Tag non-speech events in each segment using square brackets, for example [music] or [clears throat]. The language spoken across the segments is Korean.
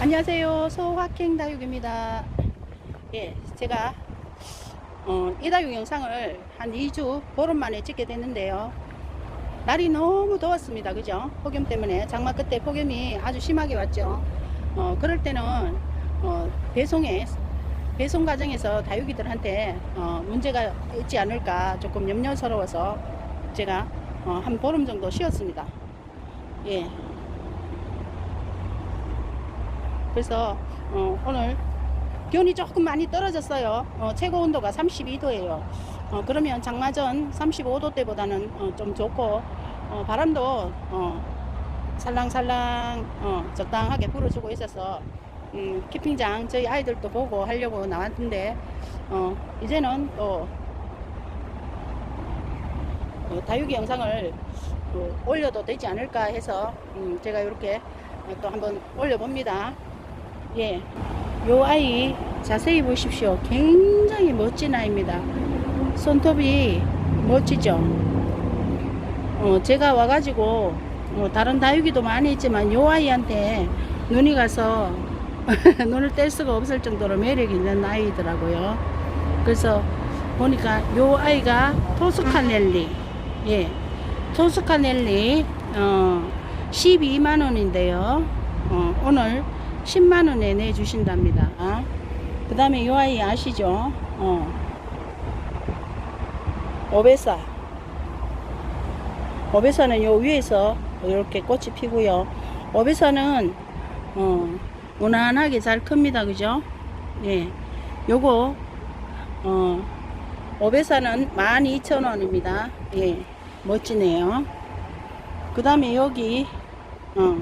안녕하세요. 소확행 다육입니다. 예, 제가 어, 이 다육 영상을 한 2주 보름 만에 찍게 됐는데요. 날이 너무 더웠습니다. 그죠? 폭염 때문에 장마 끝에 폭염이 아주 심하게 왔죠. 어, 그럴 때는 어, 배송에 배송 과정에서 다육이들한테 어, 문제가 있지 않을까 조금 염려스러워서 제가 어, 한 보름 정도 쉬었습니다. 예, 그래서 어, 오늘 기온이 조금 많이 떨어졌어요. 어, 최고 온도가 32도예요. 어, 그러면 장마 전 35도 때보다는 어, 좀 좋고 어, 바람도 어, 살랑살랑 어, 적당하게 불어주고 있어서 음, 캠핑장 저희 아이들도 보고 하려고 나왔는데 어, 이제는 또 어, 다육이 영상을 어, 올려도 되지 않을까 해서 음, 제가 이렇게 또 한번 올려봅니다. 예, 요 아이 자세히 보십시오. 굉장히 멋진 아이입니다. 손톱이 멋지죠? 어, 제가 와가지고 어, 다른 다육이도 많이 있지만 요 아이한테 눈이 가서 [laughs] 눈을 뗄 수가 없을 정도로 매력 있는 아이더라고요. 그래서 보니까 요 아이가 토스카넬리, 예, 토스카넬리 어, 12만 원인데요. 어, 오늘 10만 원에 내주신답니다. 그 다음에 요 아이 아시죠? 어. 오베사. 오베사는 요 위에서 이렇게 꽃이 피고요. 오베사는 어, 무난하게 잘 큽니다. 그죠? 예. 요거 어, 오베사는 12,000원입니다. 예. 멋지네요. 그 다음에 여기 어,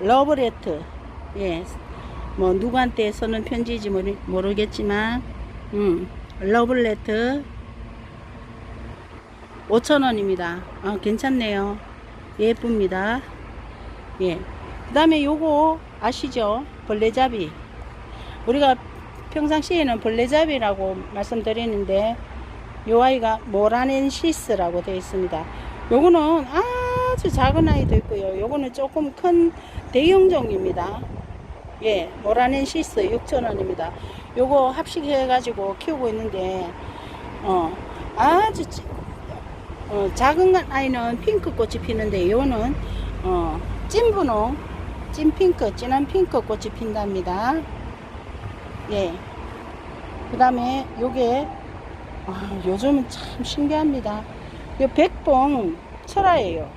러브레트 예, 뭐 누구한테 쓰는 편지인지 모르, 모르겠지만 음, 러블레트 5,000원입니다. 아, 괜찮네요. 예쁩니다. 예. 그 다음에 요거 아시죠? 벌레잡이. 우리가 평상시에는 벌레잡이라고 말씀드리는데 요 아이가 모라넨시스라고 되어 있습니다. 요거는 아주 작은 아이도 있고요. 요거는 조금 큰 대형종입니다. 예, 모라넨시스 6,000원입니다. 요거 합식해가지고 키우고 있는데, 어, 아주, 지- 어, 작은 아이는 핑크 꽃이 피는데, 요는, 어, 찐분홍, 찐핑크, 진한 핑크 꽃이 핀답니다. 예. 그 다음에 요게, 아, 요즘은 참 신기합니다. 요 백봉 철화예요.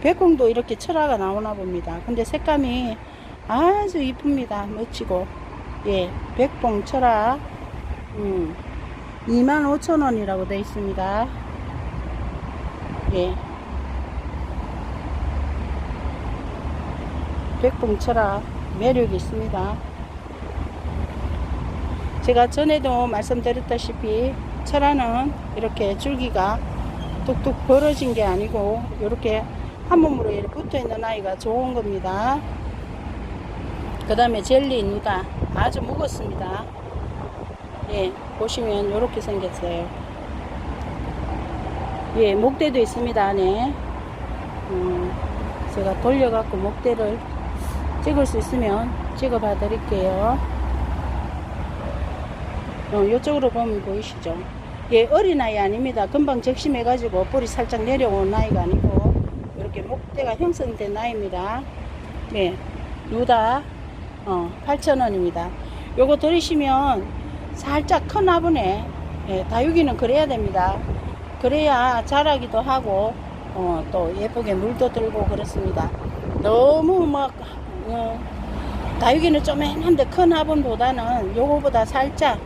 백봉도 이렇게 철화가 나오나 봅니다. 근데 색감이 아주 이쁩니다. 멋지고. 예, 백봉 철화. 음, 25,000원이라고 되어 있습니다. 예. 백봉 철화 매력이 있습니다. 제가 전에도 말씀드렸다시피 철화는 이렇게 줄기가 뚝뚝 벌어진 게 아니고 이렇게 한 몸으로 붙어 있는 아이가 좋은 겁니다. 그 다음에 젤리 누다 아주 무겁습니다. 예, 보시면 이렇게 생겼어요. 예, 목대도 있습니다 안에. 음, 제가 돌려 갖고 목대를 찍을 수 있으면 찍어 봐 드릴게요. 어, 이쪽으로 보면 보이시죠? 예, 어린아이 아닙니다. 금방 적심해 가지고 뿌리 살짝 내려온 아이가 아니고, 이렇게 목대가 형성된 아이입니다. 네, 누다, 어, 8,000원입니다. 요거 들으시면 살짝 큰 화분에, 예, 다육이는 그래야 됩니다. 그래야 자라기도 하고, 어, 또 예쁘게 물도 들고 그렇습니다. 너무 막, 어, 다육이는 좀 했는데 큰 화분보다는 요거보다 살짝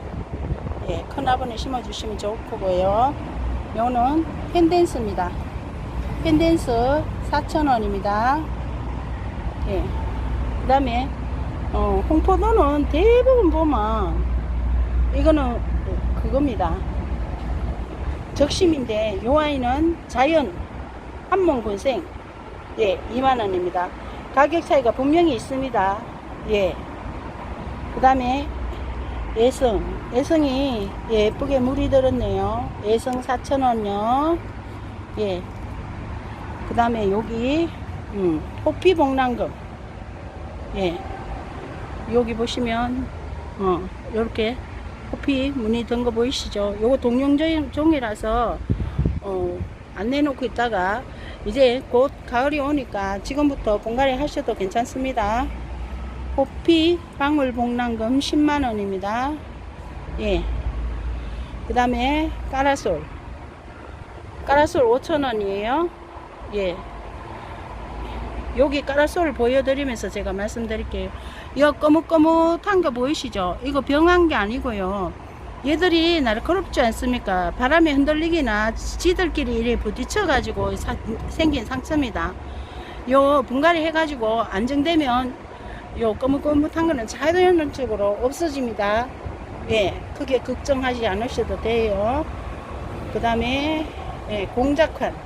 예, 큰 화분에 심어주시면 좋고요. 요는 펜댄스입니다. 펜댄스 4,000원입니다. 예. 그 다음에, 어, 홍포도는 대부분 보면, 이거는 그겁니다. 적심인데, 요 아이는 자연 한몸 군생, 예, 2만원입니다. 가격 차이가 분명히 있습니다. 예. 그 다음에, 예성. 예성이 예쁘게 물이 들었네요. 예성 4,000원요. 예. 그 다음에 여기, 음, 호피복랑금. 예. 여기 보시면, 어, 요렇게 호피 무늬 든거 보이시죠? 요거 동령종이라서, 어, 안 내놓고 있다가, 이제 곧 가을이 오니까 지금부터 분갈이 하셔도 괜찮습니다. 호피 방울 복랑금 10만원입니다. 예. 그 다음에 까라솔. 까라솔 5천원이에요. 예. 여기 까라솔 보여드리면서 제가 말씀드릴게요. 이거 거뭇거뭇한 거 보이시죠? 이거 병한 게 아니고요. 얘들이 날카롭지 않습니까? 바람에 흔들리기나 지들끼리 이렇게 부딪혀가지고 사- 생긴 상처입니다. 요 분갈이 해가지고 안정되면 요 거뭇거뭇한 거는 자연적으로 없어집니다. 예, 크게 걱정하지 않으셔도 돼요. 그 다음에 예, 공작환.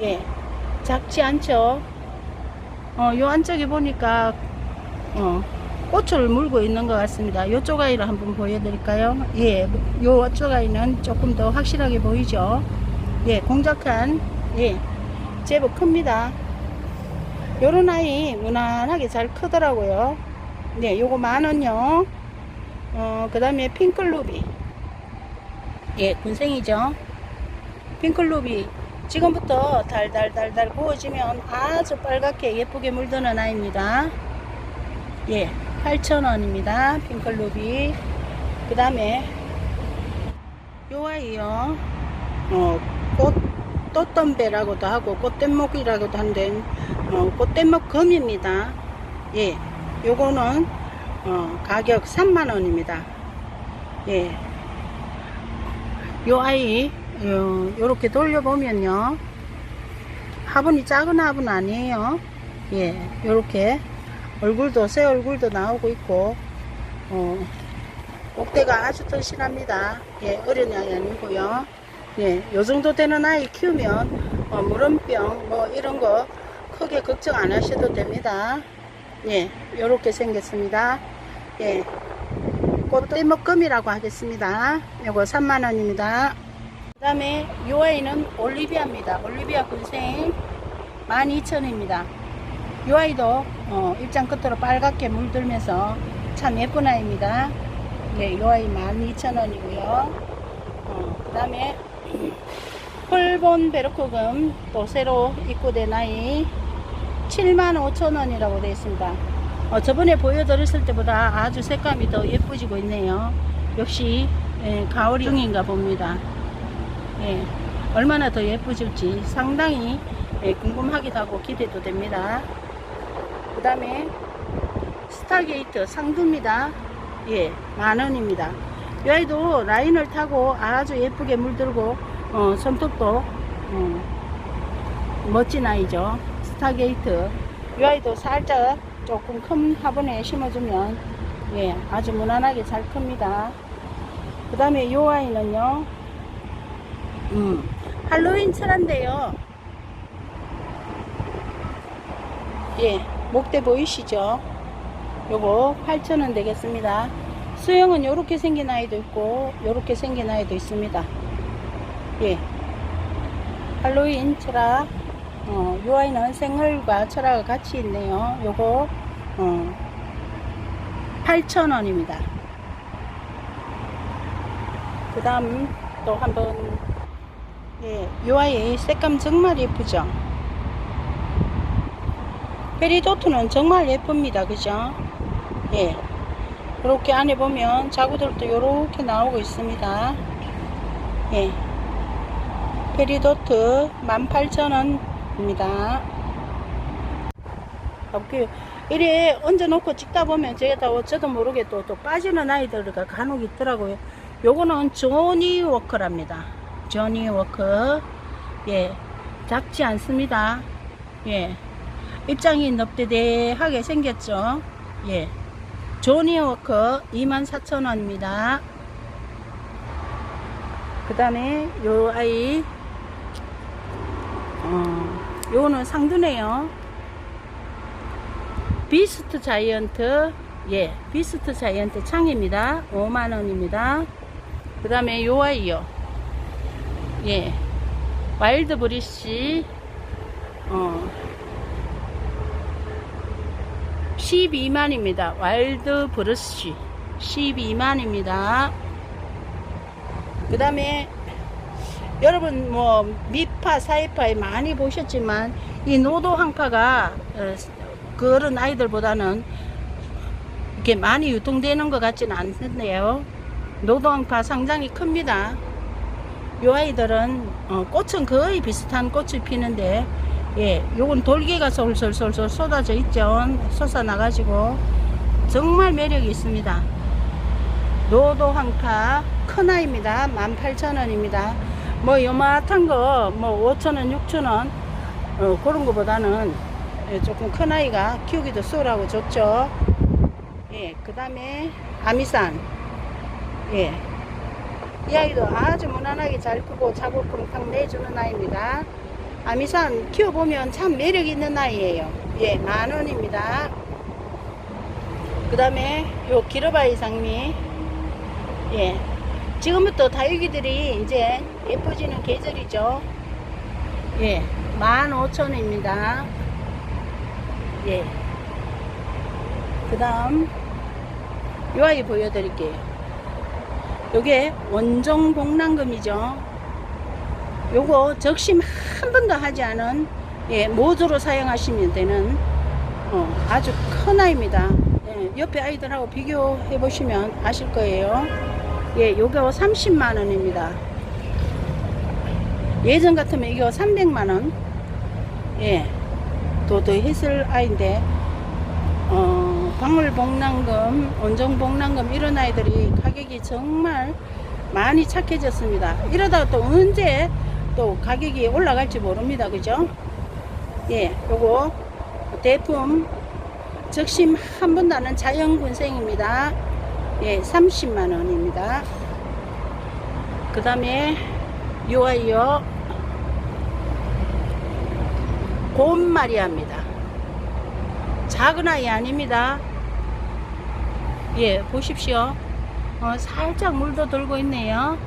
예, 작지 않죠? 어, 요 안쪽에 보니까 어, 꽃을 물고 있는 것 같습니다. 요쪽 아이를 한번 보여드릴까요? 예, 요쪽 아이는 조금 더 확실하게 보이죠? 예, 공작한, 예, 제법 큽니다. 요런 아이 무난하게 잘 크더라고요. 네, 요거 만 원요. 어, 그 다음에 핑클루비. 예, 군생이죠. 핑클루비. 지금부터 달달달달 구워지면 아주 빨갛게 예쁘게 물드는 아이입니다. 예, 8,000원입니다. 핑클루비. 그 다음에 요 아이요. 어, 꽃, 꽃덤배라고도 하고 꽃댄목이라고도 한데 어, 꽃댄목 금입니다. 예, 요거는 어, 가격 3만원입니다. 예. 요 아이, 요, 요렇게 돌려보면요. 화분이 작은 화분 아니에요. 예, 요렇게 얼굴도, 새 얼굴도 나오고 있고, 어, 꼭대가 아주 튼실합니다. 예, 어린 아이 아니고요. 예, 요 정도 되는 아이 키우면, 어, 물원병, 뭐, 이런 거 크게 걱정 안 하셔도 됩니다. 예, 요렇게 생겼습니다. 예, 꽃대먹금이라고 하겠습니다. 요거 3만원입니다. 그 다음에 요 아이는 올리비아입니다. 올리비아 군생 12,000원입니다. 요 아이도 어, 입장 끝으로 빨갛게 물들면서 참 예쁜 아이입니다. 네, 요 아이 12,000원이고요. 어, 그 다음에 폴본 베르코금 또 새로 입고된 아이 75,000원이라고 되어 있습니다. 어, 저번에 보여드렸을 때보다 아주 색감이 더 예뻐지고 있네요. 역시 예, 가을이 중인가 봅니다. 예, 얼마나 더 예뻐질지 상당히 예, 궁금하기도 하고 기대도 됩니다. 그 다음에 스타게이트 상두입니다. 예, 만원입니다. 이 아이도 라인을 타고 아주 예쁘게 물들고 어, 손톱도 어, 멋진 아이죠. 스타게이트. 이 아이도 살짝 조금 큰 화분에 심어주면 예, 아주 무난하게 잘 큽니다. 그 다음에 이 아이는요, 음, 할로윈 철인데요. 예, 목대 보이시죠? 요거 8,000원 되겠습니다. 수영은 요렇게 생긴 아이도 있고, 요렇게 생긴 아이도 있습니다. 예. 할로윈 철학. 어, 요 아이는 생얼과 철학가 같이 있네요. 요거, 어, 8,000원입니다. 그 다음 또 한번, 예, 요 아이 색감 정말 예쁘죠? 페리도트는 정말 예쁩니다. 그죠? 예. 이렇게 안에 보면 자구들도 이렇게 나오고 있습니다. 예. 페리도트 18,000원입니다. 가볼게요. 이래 얹어놓고 찍다 보면 제가 저도 모르게 또, 또 빠지는 아이들가 간혹 있더라고요. 요거는 조니 워커랍니다. 조니 워커. 예. 작지 않습니다. 예. 입장이 넙대대하게 생겼죠. 예. 조니 워커 24,000원입니다. 그 다음에 요 아이 어, 요거는 상두네요. 비스트 자이언트 예, 비스트 자이언트 창입니다. 5만원입니다. 그 다음에 요 아이요. 예, 와일드 브리쉬 어, 12만입니다. 와일드 브러쉬 12만입니다. 그 다음에 여러분 뭐 미파 사이파에 많이 보셨지만 이 노도 한파가 어, 그런 아이들보다는 이렇게 많이 유통되는 것 같지는 않는데요. 노도 한파 상당히 큽니다. 이 아이들은 어, 꽃은 거의 비슷한 꽃을 피는데 예, 요건 돌개가 솔솔솔솔 쏟아져 있죠. 솟아 나가지고 정말 매력이 있습니다. 노도 한파 큰 아이입니다. 18,000원입니다. 뭐 요만한 거뭐 5,000원, 6,000원 어, 그런 거보다는 예, 조금 큰 아이가 키우기도 수월하고 좋죠. 예, 그 다음에 아미산 예, 이 아이도 아주 무난하게 잘 크고 자국풍탕 내주는 아이입니다. 아미산 키워보면 참 매력 있는 아이예요. 예, 만 원입니다. 그 다음에 요 기르바이 장미. 예. 지금부터 다육이들이 이제 예뻐지는 계절이죠. 예. 만 오천 원입니다. 예. 그 다음, 요 아이 보여드릴게요. 요게 원종 복랑금이죠. 요거 적심 한 번도 하지 않은 예, 모조로 사용하시면 되는 어, 아주 큰 아이입니다. 예, 옆에 아이들하고 비교해 보시면 아실 거예요. 예, 요거 30만 원입니다. 예전 같으면 이거 300만 원. 예, 더더 했을 아이인데 어, 방울복랑금, 원종복랑금 이런 아이들이 가격이 정말 많이 착해졌습니다. 이러다가 또 언제 또 가격이 올라갈지 모릅니다. 그죠? 예, 요거 대품 적심 한 번도 안한 자연군생입니다. 예, 30만 원입니다. 그 다음에 요 아이요 곰마리아입니다. 작은 아이 아닙니다. 예, 보십시오. 어, 살짝 물도 들고 있네요.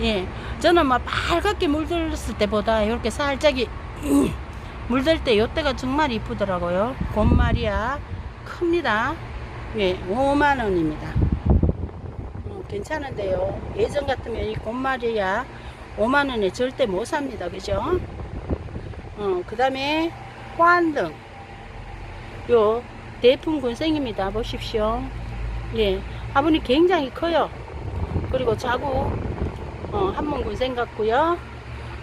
예, 저는 막 빨갛게 물들었을 때보다 이렇게 살짝이 [clears throat] 물들 때 이때가 정말 이쁘더라고요. 곰마리아 큽니다. 예, 5만 원입니다. 어, 괜찮은데요. 예전 같으면 이 곰마리아 5만 원에 절대 못 삽니다. 그죠? 어, 그 다음에 호안등. 요 대품 군생입니다. 보십시오. 예, 화분이 굉장히 커요. 그리고 자구 어, 한번 군생 같고요.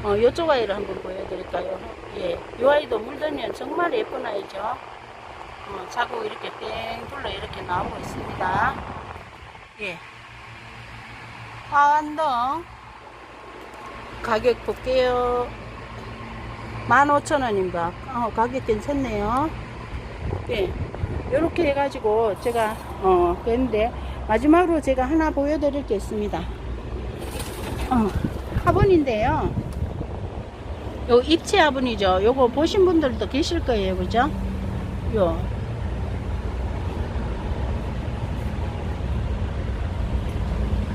어, 요쪽 아이를 한번 보여드릴까요? 예, 요 아이도 물들면 정말 예쁜 아이죠. 어, 자국 이렇게 땡 둘러 이렇게 나오고 있습니다. 예. 화환동 가격 볼게요. 15,000원입니다. 어, 가격 괜찮네요. 예. 요렇게 해가지고 제가 어 그랬는데 마지막으로 제가 하나 보여드릴 게 있습니다. 어, 화분인데요. 요 입체 화분이죠. 요거 보신 분들도 계실 거예요. 그죠? 요.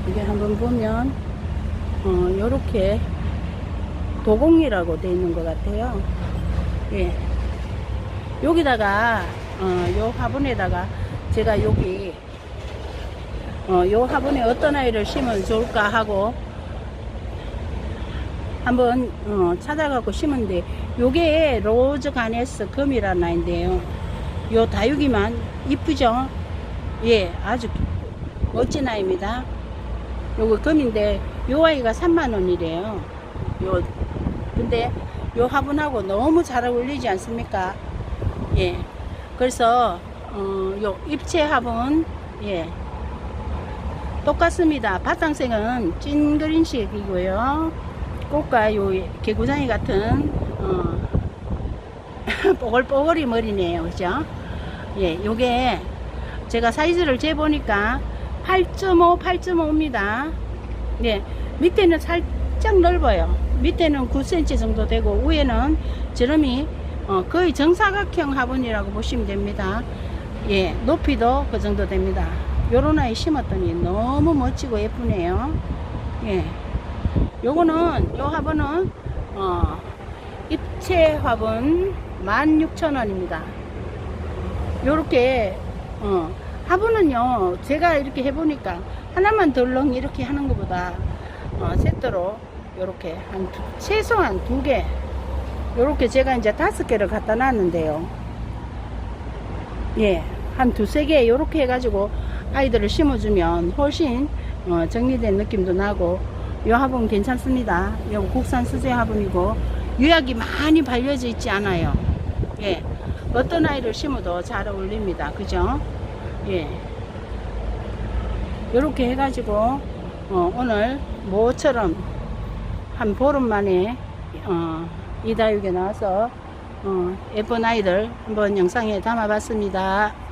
이게 한번 보면 어 요렇게 도공이라고 되어 있는 것 같아요. 예. 여기다가 어, 요 화분에다가 제가 여기 어, 요 화분에 어떤 아이를 심으면 좋을까 하고 한번 어, 찾아가고 심은데 요게 로즈 가네스 금이라는 아이인데요. 요 다육이만 이쁘죠? 예 아주 멋진 아이입니다. 요거 금인데 요 아이가 3만원이래요. 요 근데 요 화분하고 너무 잘 어울리지 않습니까? 예 그래서 어, 요 입체 화분 예. 똑같습니다. 바탕색은 찐그린색이고요. 꽃과 요 개구장이 같은 어, [laughs] 뽀글뽀글이 머리네요. 그죠? 예, 요게 제가 사이즈를 재보니까 8.5, 8.5입니다. 예, 밑에는 살짝 넓어요. 밑에는 9cm 정도 되고 위에는 지름이 어, 거의 정사각형 화분이라고 보시면 됩니다. 예, 높이도 그 정도 됩니다. 요런 아이 심었더니 너무 멋지고 예쁘네요. 예. 요거는, 요 화분은, 어, 입체 화분 16,000원입니다. 요렇게 어 화분은요 제가 이렇게 해보니까 하나만 덜렁 이렇게 하는 것보다 어, 세트로 요렇게 한 두- 최소한 두 개 요렇게 제가 이제 다섯 개를 갖다 놨는데요 예, 한 두세 개 요렇게 해가지고 아이들을 심어주면 훨씬 어, 정리된 느낌도 나고 요 화분 괜찮습니다. 요 국산 수제 화분이고 유약이 많이 발려져 있지 않아요. 예, 어떤 아이를 심어도 잘 어울립니다. 그죠? 예, 요렇게 해가지고 어, 오늘 모처럼 한 보름 만에 어, 이다육에 나와서 어, 예쁜 아이들 한번 영상에 담아봤습니다.